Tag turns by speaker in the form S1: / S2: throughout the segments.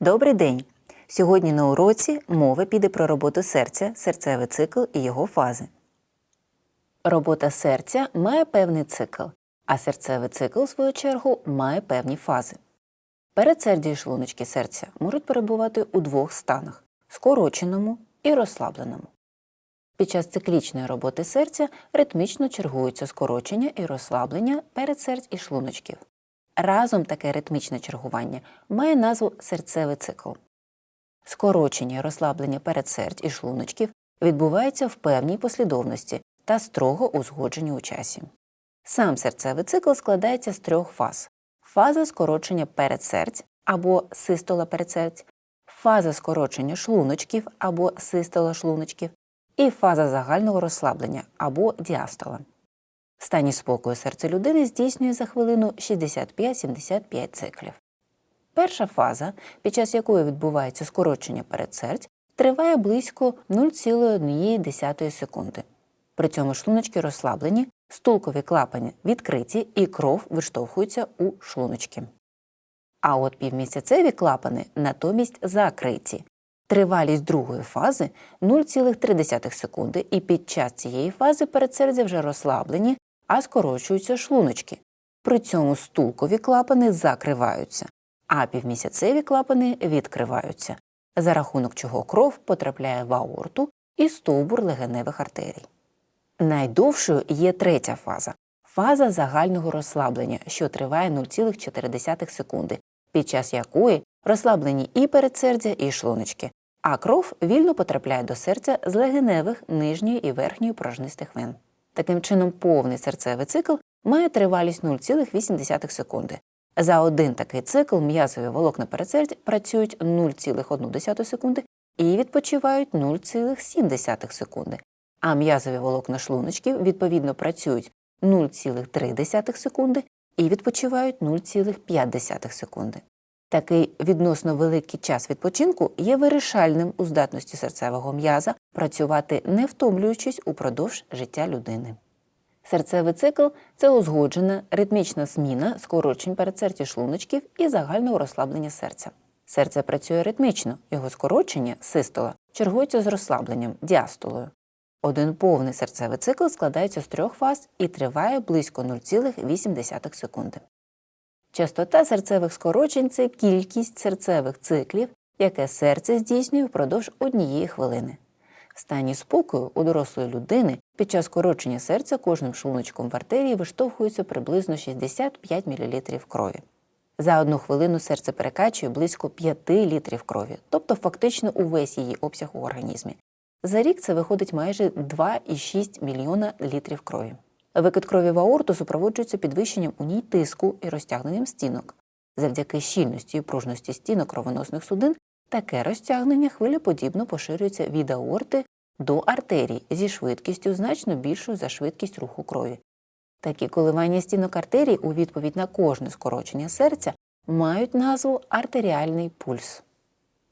S1: Добрий день! Сьогодні на уроці мова піде про роботу серця, серцевий цикл і його фази. Робота серця має певний цикл, а серцевий цикл, в свою чергу, має певні фази. Передсердя і шлуночки серця можуть перебувати у двох станах скороченому і розслабленому. Під час циклічної роботи серця ритмічно чергуються скорочення і розслаблення передсердь і шлуночків. Разом таке ритмічне чергування має назву серцевий цикл. Скорочення розслаблення передсердь і шлуночків відбувається в певній послідовності та строго узгоджені у часі. Сам серцевий цикл складається з трьох фаз: фаза скорочення передсердь або систола передсердь, фаза скорочення шлуночків або систола шлуночків, і фаза загального розслаблення або діастола. В стані спокою серце людини здійснює за хвилину 65-75 циклів. Перша фаза, під час якої відбувається скорочення передсердь, триває близько 0,1 секунди. При цьому шлуночки розслаблені, стулкові клапані відкриті і кров виштовхується у шлуночки. А от півмісяцеві клапани натомість закриті. Тривалість другої фази 0,3 секунди, і під час цієї фази передсердя вже розслаблені, а скорочуються шлуночки. При цьому стулкові клапани закриваються, а півмісяцеві клапани відкриваються, за рахунок чого кров потрапляє в аорту і стовбур легеневих артерій. Найдовшою є третя фаза фаза загального розслаблення, що триває 0,4 секунди, під час якої розслаблені і передсердя, і шлуночки, а кров вільно потрапляє до серця з легеневих нижньої і верхньої порожнистих вен. Таким чином, повний серцевий цикл має тривалість 0,8 секунди. За один такий цикл м'язові волокна передсердь працюють 0,1 секунди і відпочивають 0,7 секунди, а м'язові волокна шлуночків відповідно працюють 0,3 секунди і відпочивають 0,5 секунди. Такий відносно великий час відпочинку є вирішальним у здатності серцевого м'яза працювати не втомлюючись упродовж життя людини. Серцевий цикл це узгоджена ритмічна зміна скорочень передсердя шлуночків і загального розслаблення серця. Серце працює ритмічно, його скорочення систола чергується з розслабленням діастолою. Один повний серцевий цикл складається з трьох фаз і триває близько 0,8 секунди. Частота серцевих скорочень це кількість серцевих циклів, яке серце здійснює впродовж однієї хвилини. В стані спокою у дорослої людини під час скорочення серця кожним шлуночком в артерії виштовхується приблизно 65 мл крові. За одну хвилину серце перекачує близько 5 літрів крові, тобто фактично увесь її обсяг у організмі. За рік це виходить майже 2,6 мільйона літрів крові. Викид крові в аорту супроводжується підвищенням у ній тиску і розтягненням стінок. Завдяки щільності і пружності стінок кровоносних судин таке розтягнення хвилеподібно поширюється від аорти до артерій зі швидкістю значно більшою за швидкість руху крові. Такі коливання стінок артерій у відповідь на кожне скорочення серця мають назву артеріальний пульс.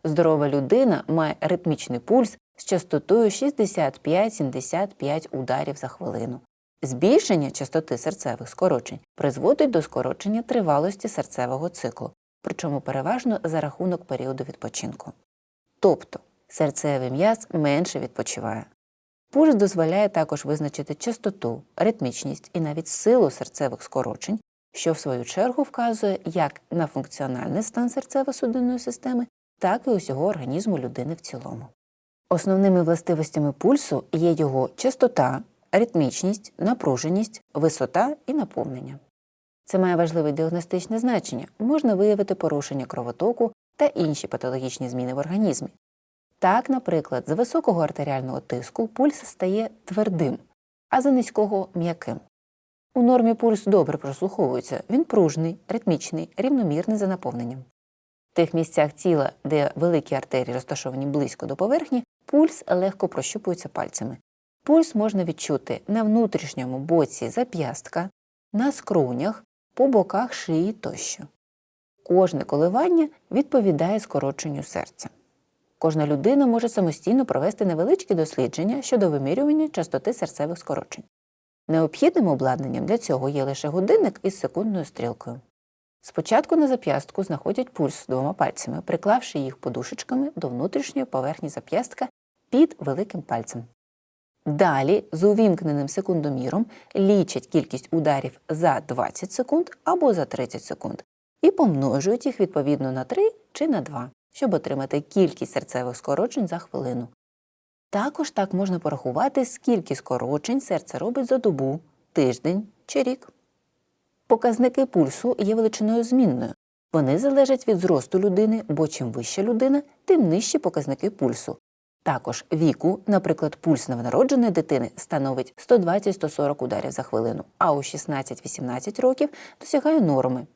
S1: Здорова людина має ритмічний пульс з частотою 65-75 ударів за хвилину. Збільшення частоти серцевих скорочень призводить до скорочення тривалості серцевого циклу, причому переважно за рахунок періоду відпочинку. Тобто серцевий м'яз менше відпочиває. Пульс дозволяє також визначити частоту, ритмічність і навіть силу серцевих скорочень, що в свою чергу вказує як на функціональний стан серцево-судинної системи, так і усього організму людини в цілому. Основними властивостями пульсу є його частота, ритмічність, напруженість, висота і наповнення. Це має важливе діагностичне значення, можна виявити порушення кровотоку та інші патологічні зміни в організмі. Так, наприклад, за високого артеріального тиску пульс стає твердим, а за низького м'яким. У нормі пульс добре прослуховується, він пружний, ритмічний, рівномірний за наповненням. В тих місцях тіла, де великі артерії розташовані близько до поверхні, пульс легко прощупується пальцями. Пульс можна відчути на внутрішньому боці зап'ястка, на скронях, по боках шиї тощо. Кожне коливання відповідає скороченню серця. Кожна людина може самостійно провести невеличкі дослідження щодо вимірювання частоти серцевих скорочень. Необхідним обладнанням для цього є лише годинник із секундною стрілкою. Спочатку на зап'ястку знаходять пульс двома пальцями, приклавши їх подушечками до внутрішньої поверхні зап'ястка під великим пальцем. Далі з увімкненим секундоміром лічать кількість ударів за 20 секунд або за 30 секунд і помножують їх відповідно на 3 чи на 2, щоб отримати кількість серцевих скорочень за хвилину. Також так можна порахувати, скільки скорочень серце робить за добу, тиждень чи рік. Показники пульсу є величиною змінною. Вони залежать від зросту людини, бо чим вища людина, тим нижчі показники пульсу. Також віку, наприклад, пульс новонародженої дитини становить 120-140 ударів за хвилину, а у 16-18 років досягає норми.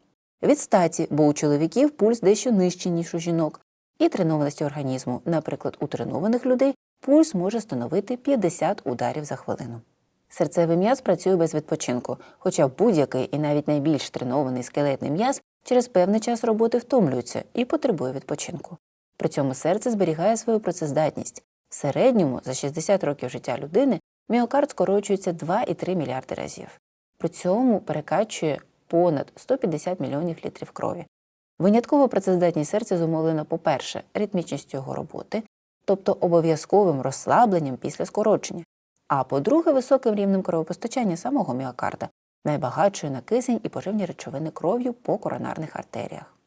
S1: Від статі, бо у чоловіків пульс дещо нижчий, ніж у жінок, і тренованості організму, наприклад, у тренованих людей пульс може становити 50 ударів за хвилину. Серцевий м'яз працює без відпочинку, хоча будь-який і навіть найбільш тренований скелетний м'яз через певний час роботи втомлюється і потребує відпочинку. При цьому серце зберігає свою працездатність. В середньому за 60 років життя людини міокард скорочується 2,3 мільярди разів. При цьому перекачує понад 150 мільйонів літрів крові. Винятково працездатність серця зумовлена, по-перше, ритмічністю його роботи, тобто обов'язковим розслабленням після скорочення, а по-друге, високим рівнем кровопостачання самого міокарда, найбагатшою на кисень і поживні речовини кров'ю по коронарних артеріях.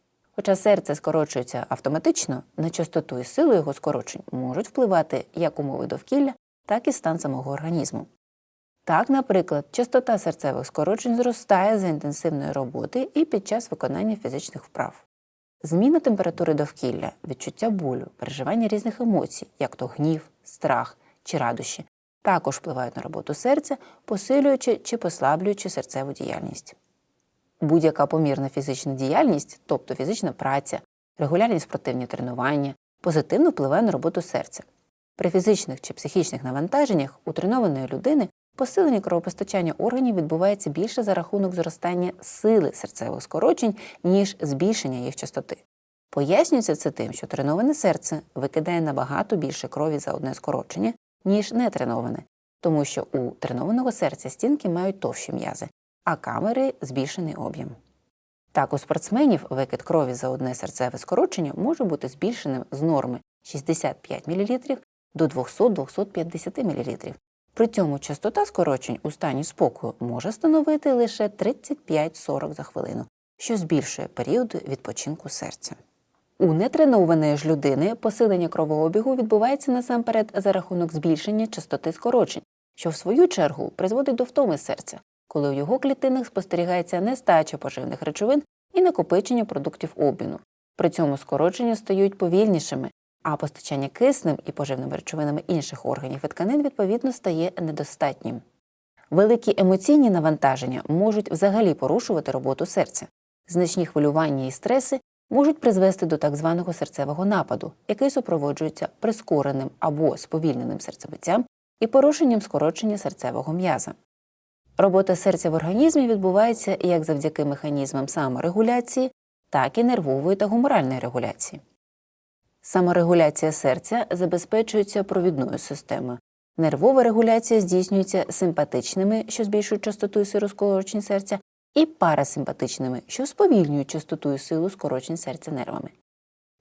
S1: Хоча серце скорочується автоматично, на частоту і силу його скорочень можуть впливати як умови довкілля, так і стан самого організму. Так, наприклад, частота серцевих скорочень зростає за інтенсивної роботи і під час виконання фізичних вправ. Зміна температури довкілля, відчуття болю, переживання різних емоцій, як то гнів, страх чи радощі, також впливають на роботу серця, посилюючи чи послаблюючи серцеву діяльність. Будь-яка помірна фізична діяльність, тобто фізична праця, регулярні спортивні тренування, позитивно впливає на роботу серця. При фізичних чи психічних навантаженнях у тренованої людини посилення кровопостачання органів відбувається більше за рахунок зростання сили серцевих скорочень, ніж збільшення їх частоти. Пояснюється це тим, що треноване серце викидає набагато більше крові за одне скорочення, ніж нетреноване, тому що у тренованого серця стінки мають товщі м'язи, а камери збільшений об'єм. Так, у спортсменів викид крові за одне серцеве скорочення може бути збільшеним з норми 65 мл до 200-250 мл. При цьому частота скорочень у стані спокою може становити лише 35-40 за хвилину, що збільшує період відпочинку серця. У нетренованої ж людини посилення кровообігу відбувається насамперед за рахунок збільшення частоти скорочень, що в свою чергу призводить до втоми серця, коли в його клітинах спостерігається нестача поживних речовин і накопичення продуктів обміну. При цьому скорочення стають повільнішими, а постачання киснем і поживними речовинами інших органів і тканин відповідно стає недостатнім. Великі емоційні навантаження можуть взагалі порушувати роботу серця. Значні хвилювання і стреси можуть призвести до так званого серцевого нападу, який супроводжується прискореним або сповільненим серцебиттям і порушенням скорочення серцевого м'яза. Робота серця в організмі відбувається як завдяки механізмам саморегуляції, так і нервової та гуморальної регуляції. Саморегуляція серця забезпечується провідною системою. Нервова регуляція здійснюється симпатичними, що збільшують частоту і силу скорочень серця, і парасимпатичними, що сповільнюють частоту і силу скорочень серця нервами.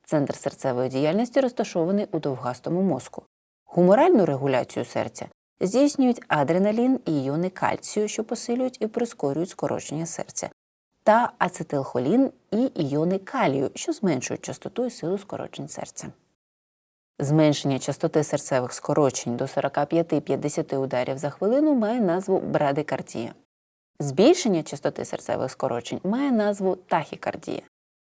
S1: Центр серцевої діяльності розташований у довгастому мозку. Гуморальну регуляцію серця здійснюють адреналін і іони кальцію, що посилюють і прискорюють скорочення серця, та ацетилхолін і іони калію, що зменшують частоту і силу скорочень серця. Зменшення частоти серцевих скорочень до 45-50 ударів за хвилину має назву брадикардія. Збільшення частоти серцевих скорочень має назву тахікардія.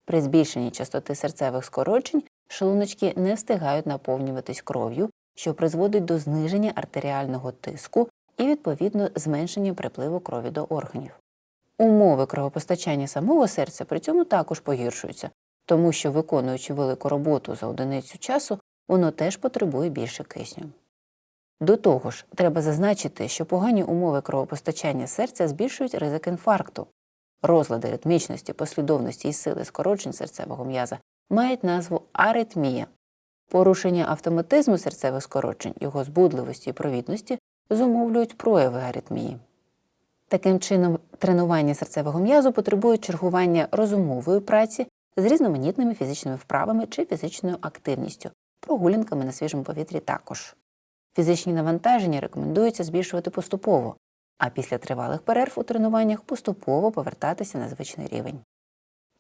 S1: При збільшенні частоти серцевих скорочень шлуночки не встигають наповнюватись кров'ю, що призводить до зниження артеріального тиску і, відповідно, зменшення припливу крові до органів. Умови кровопостачання самого серця при цьому також погіршуються, тому що, виконуючи велику роботу за одиницю часу, воно теж потребує більше кисню. До того ж, треба зазначити, що погані умови кровопостачання серця збільшують ризик інфаркту. Розлади ритмічності, послідовності і сили скорочень серцевого м'яза мають назву аритмія. Порушення автоматизму серцевих скорочень, його збудливості і провідності зумовлюють прояви аритмії. Таким чином, тренування серцевого м'язу потребує чергування розумової праці з різноманітними фізичними вправами чи фізичною активністю, прогулянками на свіжому повітрі також. Фізичні навантаження рекомендується збільшувати поступово, а після тривалих перерв у тренуваннях поступово повертатися на звичний рівень.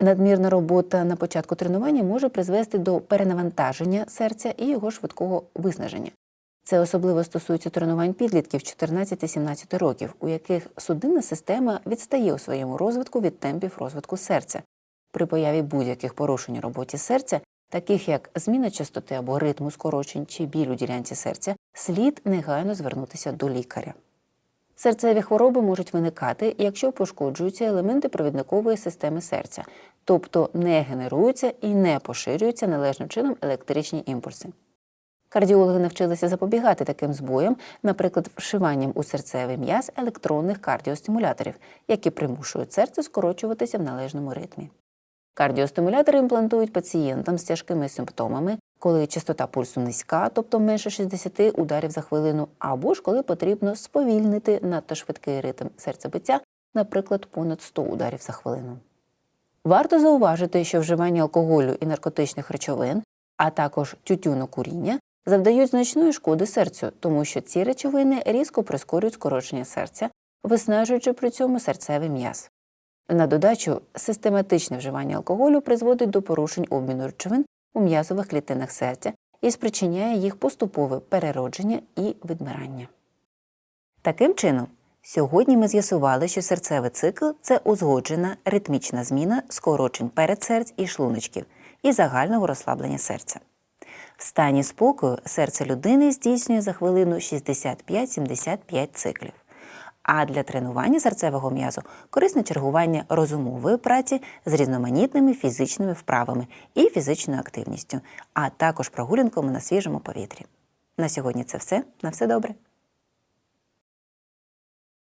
S1: Надмірна робота на початку тренування може призвести до перенавантаження серця і його швидкого виснаження. Це особливо стосується тренувань підлітків 14-17 років, у яких судинна система відстає у своєму розвитку від темпів розвитку серця. При появі будь-яких порушень у роботі серця, таких як зміна частоти або ритму скорочень чи біль у ділянці серця, слід негайно звернутися до лікаря. Серцеві хвороби можуть виникати, якщо пошкоджуються елементи провідникової системи серця, тобто не генеруються і не поширюються належним чином електричні імпульси. Кардіологи навчилися запобігати таким збоям, наприклад, вшиванням у серцевий м'яз електронних кардіостимуляторів, які примушують серце скорочуватися в належному ритмі. Кардіостимулятори імплантують пацієнтам з тяжкими симптомами, коли частота пульсу низька, тобто менше 60 ударів за хвилину, або ж коли потрібно сповільнити надто швидкий ритм серцебиття, наприклад, понад 100 ударів за хвилину. Варто зауважити, що вживання алкоголю і наркотичних речовин, а також тютюнокуріння завдають значної шкоди серцю, тому що ці речовини різко прискорюють скорочення серця, виснажуючи при цьому серцевий м'яз. На додачу, систематичне вживання алкоголю призводить до порушень обміну речовин у м'язових клітинах серця і спричиняє їх поступове переродження і відмирання. Таким чином, сьогодні ми з'ясували, що серцевий цикл це узгоджена ритмічна зміна скорочень передсердь і шлуночків і загального розслаблення серця. В стані спокою серце людини здійснює за хвилину 65-75 циклів. А для тренування серцевого м'язу корисне чергування розумової праці з різноманітними фізичними вправами і фізичною активністю, а також прогулянками на свіжому повітрі. На сьогодні це все. На все добре.